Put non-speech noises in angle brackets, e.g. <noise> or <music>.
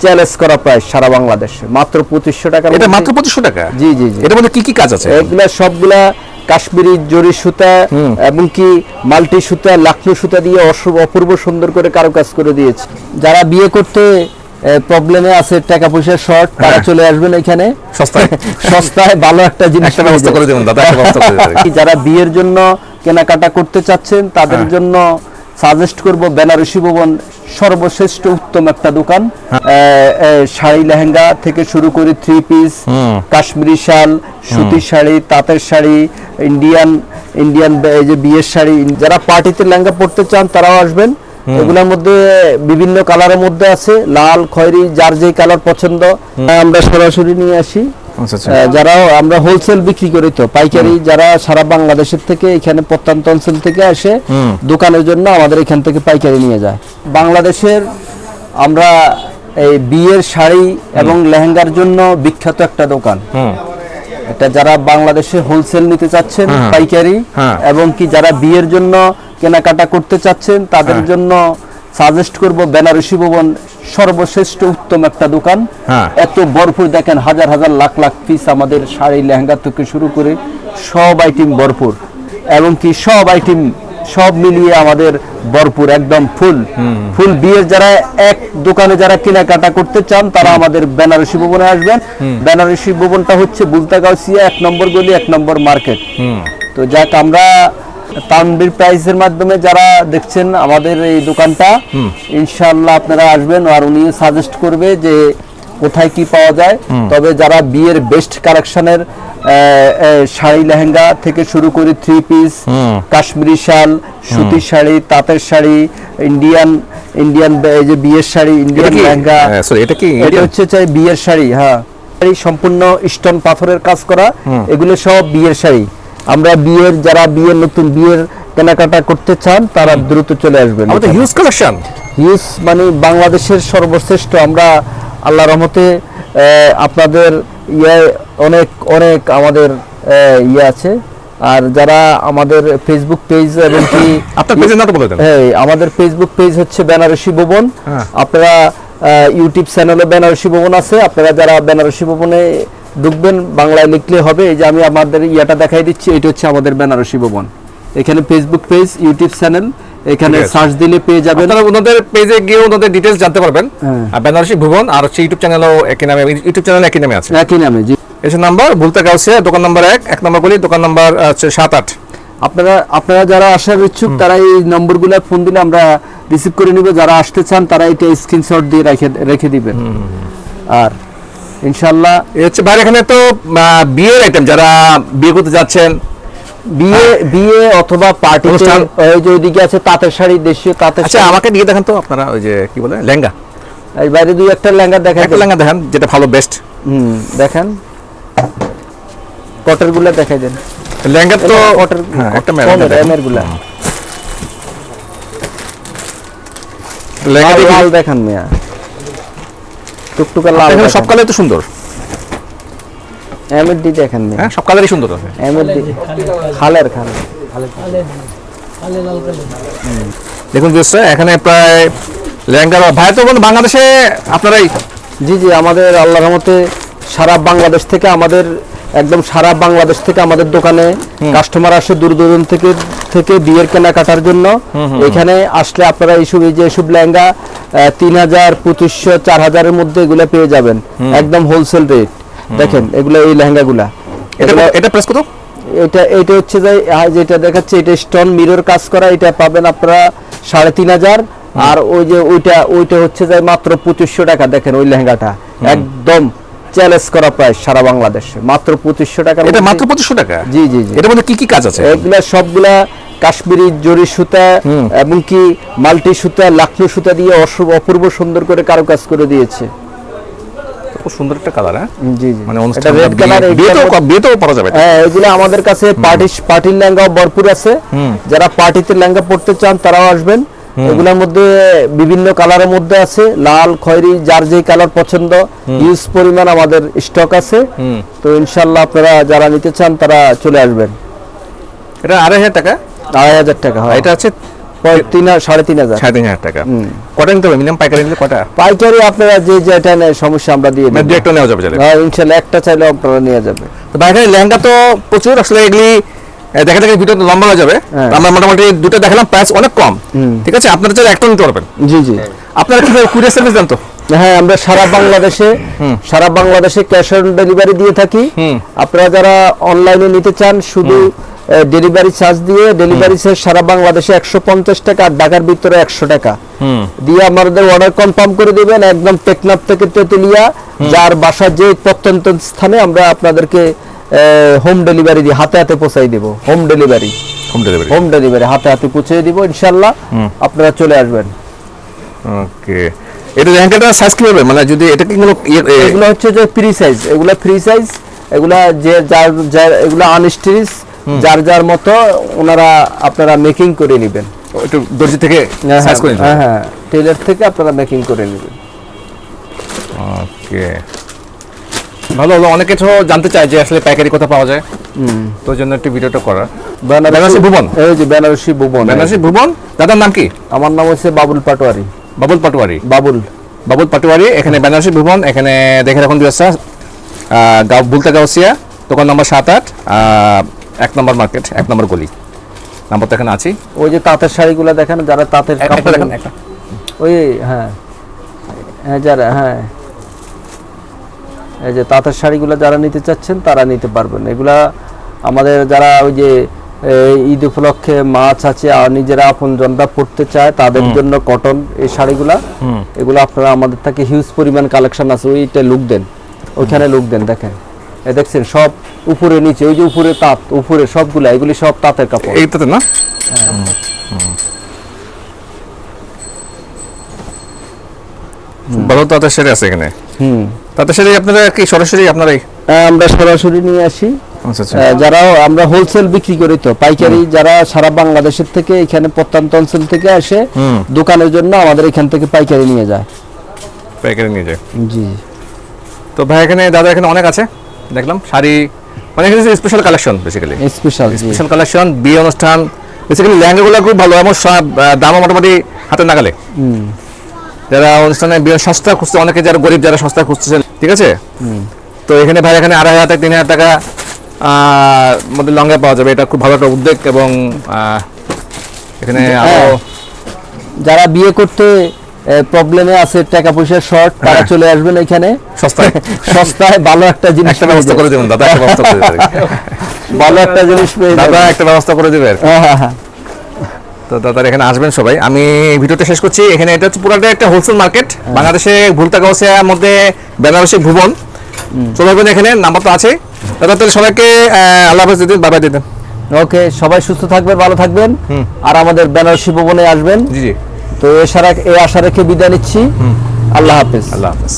Challenge করা price সারা বাংলাদেশে। মাত্র পঁচিশশো টাকা এটা মাত্র পঁচিশশো টাকা? জি জি জি। এটার মধ্যে কি কি কাজ আছে? এগুলা সবগুলা কাশ্মীরি জরি সুতা এবং কি মাল্টি সুতা লাখনৌ সুতা দিয়ে অসু- অপূর্ব সুন্দর করে কারুকাজ করে দিয়েছে। যারা বিয়ে করতে প্রবলেমে আছে টাকা পয়সা শর্ট তারা। চলে আসবেন এখানে। সস্তায়। <laughs> সস্তায় ভালো একটা জিনিস ব্যবস্থা করে দেবেন দাদা <laughs> করে যারা বিয়ের জন্য কেনাকাটা করতে চাচ্ছেন তাদের হ্যাঁ। জন্য সাজেস্ট করব বেনারসি ভবন সর্বশ্রেষ্ঠ উত্তম একটা দোকান। হ্যাঁ। শাড়ি লেহেঙ্গা থেকে শুরু করে থ্রি পিস কাশ্মীরি শাল সুতির শাড়ি তাঁতের শাড়ি ইন্ডিয়ান ইন্ডিয়ান এই যে বিয়ের শাড়ি যারা পার্টিতে লেহেঙ্গা পড়তে চান তারাও আসবেন। এগুলোর মধ্যে বিভিন্ন কালারের মধ্যে আছে লাল খয়েরি যার যে কালার পছন্দ আমরা সরাসরি নিয়ে আসি। যারা আমরা হোলসেল বিক্রি করি তো পাইকারি যারা সারা বাংলাদেশের থেকে এখানে প্রত্যন্ত অঞ্চল থেকে আসে দোকানের জন্য আমাদের এখান থেকে পাইকারি নিয়ে যায়। বাংলাদেশের আমরা এই বিয়ের শাড়ি এবং লেহেঙ্গার জন্য বিখ্যাত একটা দোকান। এটা যারা বাংলাদেশে হোলসেল নিতে চাচ্ছেন হ্যাঁ। পাইকারি হ্যাঁ। এবং কি যারা বিয়ের জন্য কেনাকাটা করতে চাচ্ছেন তাদের হ্যাঁ। জন্য সাজেস্ট করব বেনারসি ভবন সর্বশ্রেষ্ঠ উত্তম একটা দোকান। হ্যাঁ। এত ভরপুর দেখেন হাজার হাজার লাখ লাখ পিস আমাদের শাড়ি লেহেঙ্গা থেকে শুরু করে সব আইটেম ভরপুর। এবং কি সব আইটেম সব মিলিয়ে আমাদের ভরপুর একদম ফুল ফুল বিয়ের যারা এক দোকানে যারা কেনাকাটা করতে চান তারা আমাদের বেনারসি ভবনে আসবেন। বেনারসি ভবনটা হচ্ছে বুলতাগাউসিয়া এক নম্বর গলি এক নম্বর মার্কেট তো যাক আমরা তানবির প্রাইসের মাধ্যমে যারা দেখছেন আমাদের এই দোকানটা ইনশাআল্লাহ আপনারা আসবেন আর উনি সাজেস্ট করবে যে কোথায় কি পাওয়া যায়। তবে যারা বিয়ের বেস্ট কালেকশনের শাড়ি লেহেঙ্গা থেকে শুরু করে থ্রি পিস কাশ্মীরি শাল সুতির শাড়ি তাঁতের শাড়ি ইন্ডিয়ান ইন্ডিয়ান এই যে বিয়ের শাড়ি ইন্ডিয়ান লেহেঙ্গা। সরি এটা কি? এটা হচ্ছে চাই বিয়ের শাড়ি হ্যাঁ। সম্পূর্ণ স্টোন পাথরের কাজ করা এগুলো সব বিয়ের শাড়ি। আমরা বিয়ের যারা বিয়ের নতুন বিয়ের কেনাকাটা করতে চান তারা দ্রুত চলে আসবেন আমাদের হিউজ কালেকশন হিউজ মানে বাংলাদেশের সর্বশ্রেষ্ঠ। আমরা আল্লাহ রহমতে আপনাদের ইয়ে অনেক অনেক আমাদের ইয়ে আছে। আর যারা আমাদের ফেসবুক পেজ এবং কি <coughs> আপনার পেজের নামটা বলে দেন। হ্যাঁ আমাদের ফেসবুক পেজ হচ্ছে বেনারসি ভবন। হ্যাঁ। আপনারা ইউটিউব চ্যানেলে বেনারসি ভবন আছে। আপনারা যারা বেনারসি ভবনে ঢুকবেন বাংলায় লিখলে হবে এই যে আমি আমাদের ইয়াটা দেখাই দিচ্ছি এটা হচ্ছে আমাদের বেনারসি ভবন। এখানে ফেসবুক পেজ ইউটিউব চ্যানেল এখানে সার্চ দিলে পেয়ে যাবেন। আপনারা ওনাদের পেজে গিয়ে ওনাদের ডিটেলস জানতে পারবেন। হ্যাঁ। আর বেনারসি ভুবন আর হচ্ছে ইউটিউব চ্যানেলও একই নামে ইউটিউব চ্যানেল একই নামে আছে। একই নামে জি। এসে নাম্বার ভুলতে গাউসিয়া দোকান নাম্বার এক এক নম্বর গলি দোকান নাম্বার হচ্ছে সাত আট। আপনারা আপনারা যারা আসার ইচ্ছুক তারা এই নম্বরগুলো ফোন দিলে আমরা রিসিভ করে নিব যারা আসতে চান তারা এটা স্ক্রিনশট দিয়ে রেখে রেখে দিবেন। আর ইনশাল্লাহ হচ্ছে বাইরে এখানে তো বিয়ের আইটেম যারা বিয়ে করতে যাচ্ছেন বিয়ে বিয়ে অথবা অনুষ্ঠান। ওই যে ওইদিকে আছে তাঁতের শাড়ি দেশীয় তাঁতের আচ্ছা আমাকে দিয়ে দেখান তো আপনারা ওই যে কি বলে লেহেঙ্গা। এই বাইরে দুই একটা লেহেঙ্গা দেখাই একটা। লেহেঙ্গা দেখান যেটা ভালো বেস্ট হুম দেখেন। কটেরগুলা দেখাই দেন। লেহেঙ্গা তো কটের হ্যাঁ, একটা লেহেঙ্গা গুলা লেহেঙ্গা দেখান মিয়া। টুকটুকা লাল এখানে সব কালারই তো সুন্দর। এমএডি দেখেন হ্যাঁ সব কালারই সুন্দর আছে এমএডি ডি খালের খাল দেখুন দোস্ত এখানে প্রায় লেহেঙ্গা ভাই তো বলুন বাংলাদেশে আপনারাই জি জি আমাদের আল্লাহর রহমতে সারা বাংলাদেশ থেকে আমাদের একদম সারা বাংলাদেশ থেকে আমাদের দোকানে কাস্টমার আসে দূর দূরান্ত থেকে থেকে বিয়ের কেনাকাটার জন্য। এখানে আসলে আপনারা এইসব এই যে এসব লেহেঙ্গা তিন হাজার পঁচিশশো চার হাজারের মধ্যে এগুলো পেয়ে যাবেন। একদম হোলসেল রেট দেখেন এগুলো এই লেহেঙ্গাগুলা। এটা এটা প্রেস কত? এটা এটা হচ্ছে যে যেটা দেখাচ্ছে এটা স্টোন মিরর কাজ করা এটা পাবেন আপনারা সাড়ে তিন হাজার। আর ওই যে ওইটা ওইটা হচ্ছে যে মাত্র পঁচিশশো টাকা দেখেন ওই লেহেঙ্গাটা। একদম চ্যালেঞ্জ করা প্রাইস সারা বাংলাদেশে। মাত্র পঁচিশশো টাকা এটা মাত্র পঁচিশশো টাকা? জি জি জি। এটার মধ্যে কি কি কাজ আছে? এগুলা সবগুলা কাশ্মীরি জরি সুতা এবং কি মাল্টি সুতা লাখনৌ সুতা দিয়ে অপূর্ব সুন্দর করে কারুকাজ করে দিয়েছে। খুব সুন্দর একটা কালার হ্যাঁ? জি জি। মানে অনুষ্ঠান বিয়েতেও পরা যাবে হ্যাঁ এগুলো আমাদের কাছে পার্টি পার্টির লেহেঙ্গা ভরপুর আছে। যারা পার্টিতে লেহেঙ্গা পড়তে চান তারাও আসবেন। এগুলোর মধ্যে বিভিন্ন কালারের মধ্যে আছে। লাল খয়েরি যার যে কালার পছন্দ ইউজ পরিমাণ আমাদের স্টক আছে। তো ইনশাল্লাহ আপনারা যারা নিতে চান তারা চলে আসবেন। এটা আড়াই হাজার টাকা? আড়াই হাজার টাকা হয়। এটা আছে পাইকারি আপনারা যে যেটা নেয় সমস্যা আমরা দিয়ে মানে একটা নেওয়া যাবে চাইলে। হ্যাঁ, ইনশাল্লাহ একটা চাইলে আপনারা নিয়ে যাবে লেহেঙ্গা তো প্রচুর আসলে এগুলি দেখা দেখা ভিডিও লম্বা হয়ে যাবে। হ্যাঁ। আমরা মোটামুটি দুটো দেখালাম প্রাইস অনেক কম। ঠিক আছে? আপনারা চাইলে একটা নিতে পারবেন। জি জি। আপনারা কি কুরিয়ার সার্ভিস দেন তো? হ্যাঁ আমরা সারা বাংলাদেশে সারা বাংলাদেশে ক্যাশ অন ডেলিভারি দিয়ে থাকি। আপনারা যারা অনলাইনে নিতে চান শুধু ডেলিভারি চার্জ দিয়ে ডেলিভারি চার্জ সারা বাংলাদেশে একশো পঞ্চাশ টাকা আর ঢাকার ভিতরে একশো টাকা। দিয়ে আমাদের অর্ডার কনফার্ম করে দিবেন একদম টেকনাফ থেকে তেতুলিয়া যার বাসার যে প্রত্যন্ত স্থানে আমরা আপনাদেরকে হোম ডেলিভারি দিয়ে হাতে হাতে পৌঁছাই দেব। Home delivery home delivery home delivery হাতে হাতে পৌঁছে দিব ইনশাল্লাহ আপনারা চলে আসবেন। ওকে। এটা লেহেঙ্গাটা সাইজ কি হবে? মানে যদি এটা কি কোনো ইয়ে- এগুলো হচ্ছে যে ফ্রি সাইজ এগুলো ফ্রি সাইজ এগুলা যে যার যার এগুলো আনস্টিচ যার যার মতো ওনারা আপনারা মেকিং করে নেবেন। একটু দর্জি থেকে হ্যাঁ সাইজ করে হ্যাঁ হ্যাঁ টেলার থেকে আপনারা মেকিং করে নেবেন। ওকে। ভালো হলো অনেকে তো জানতে চায় যে আসলে পাইকারি কোথা পাওয়া যায়। তো ওই জন্য একটু ভিডিওটা করা। বেনারসি ভুবন? এই যে বেনারসি ভুবন। বেনারসি ভুবন? দাদার নাম কি? আমার নাম হচ্ছে বাবুল পাটোয়ারি। বাবুল পাটোয়ারি। বাবুল। বাবুল পাটোয়ারি এখানে বেনারসি ভুবন এখানে দেখে রাখুন ব্যবসা গাঁও বুলতা গাউসিয়া দোকান নম্বর সাত আট এক নম্বর মার্কেট এক নম্বর গলি। নাম্বার তো এখানে আছি ওই যে তাঁতের শাড়িগুলো দেখেন যারা তাঁতের কাপড় দেখেন একটা। ওই হ্যাঁ। হ্যাঁ যারা হ্যাঁ। এই যে তাঁতের শাড়িগুলো যারা নিতে চাচ্ছেন তারা নিতে পারবেন। এগুলা আমাদের যারা ওই যে ঈদ উপলক্ষে মাছ আছে আর নিজেরা আপন জনরা পড়তে চায় তাদের জন্য কটন এই শাড়িগুলা এগুলো আপনারা আমাদের থেকে হিউজ পরিমাণ কালেকশন আছে ওইটা লুক দেন। ওইখানে লুক দেন দেখেন। এই দেখছেন সব উপরে নিচে ওই যে উপরে তাঁত উপরে সবগুলা এগুলি সব তাঁতের কাপড়। এইটাতে না? ভালো তাঁতের শাড়ি আছে এখানে। হুম। তাতে সেরে আপনারা কি সরাসরি আপনারাই? আমরা সরাসরি নিয়ে আসি। আচ্ছা আচ্ছা। আহ, আমরা হোলসেল বিক্রি করি তো পাইকারি যারা সারা বাংলাদেশের থেকে এখানে প্রত্যন্ত অঞ্চল থেকে আসে দোকানের জন্য আমাদের এখান থেকে পাইকারি নিয়ে যায়। পাইকারি নিয়ে যায়। জি। তো ভাই এখানে দাদা এখানে অনেক আছে দেখলাম। শাড়ি এখানে special collection basically special special collection বিয়ে অনুষ্ঠান বেসিক্যালি লেহেঙ্গাগুলো খুব ভালো এবং সব দামও মোটামুটি হাতে নাগালে। যারা অনুষ্ঠানে বিয়ে সস্তা খুঁজছে অনেকে যারা গরিব যারা সস্তা খুঁজতেছেন ঠিক আছে তো এখানে ভাই এখানে আড়াই হাজার থেকে তিন হাজার টাকা মধ্যে লঙ্গা পাওয়া যাবে এটা খুব ভালো একটা উদ্যোগ এবং এখানে হ্যাঁ। যারা বিয়ে করতে প্রবলেমে আছে টাকা পয়সার শর্ট তারা হ্যাঁ। চলে আসবেন এখানে সস্তায় <laughs> সস্তায় ভালো একটা জিনিস একটা ব্যবস্থা করে দেবেন দাদা একটা ব্যবস্থা করে দেবেন <laughs> ভালো একটা জিনিস দাদা একটা ব্যবস্থা করে দেবে আর কি। হ্যাঁ, হ্যাঁ, হ্যাঁ। তো দাদার এখানে আসবেন সবাই। আমি ভিডিওটা শেষ করছি। এখানে এটা হচ্ছে পুরাটা একটা হোলসেল মার্কেট বাংলাদেশে ভুলতা গাউসিয়ার মধ্যে বেনারসি ভুবন। চলে আসবেন এখানে নাম্বার তো আছে। দাদা তাহলে সবাইকে আল্লাহ হাফেজ দিতেন বাবা দিতেন ওকে সবাই সুস্থ থাকবেন ভালো থাকবেন। আর আমাদের বেনারসি ভবনে আসবেন। জি জি। তো এ সারা এ আশা রেখে বিদায় নিচ্ছি। আল্লাহ হাফেজ। আল্লাহ হাফেজ।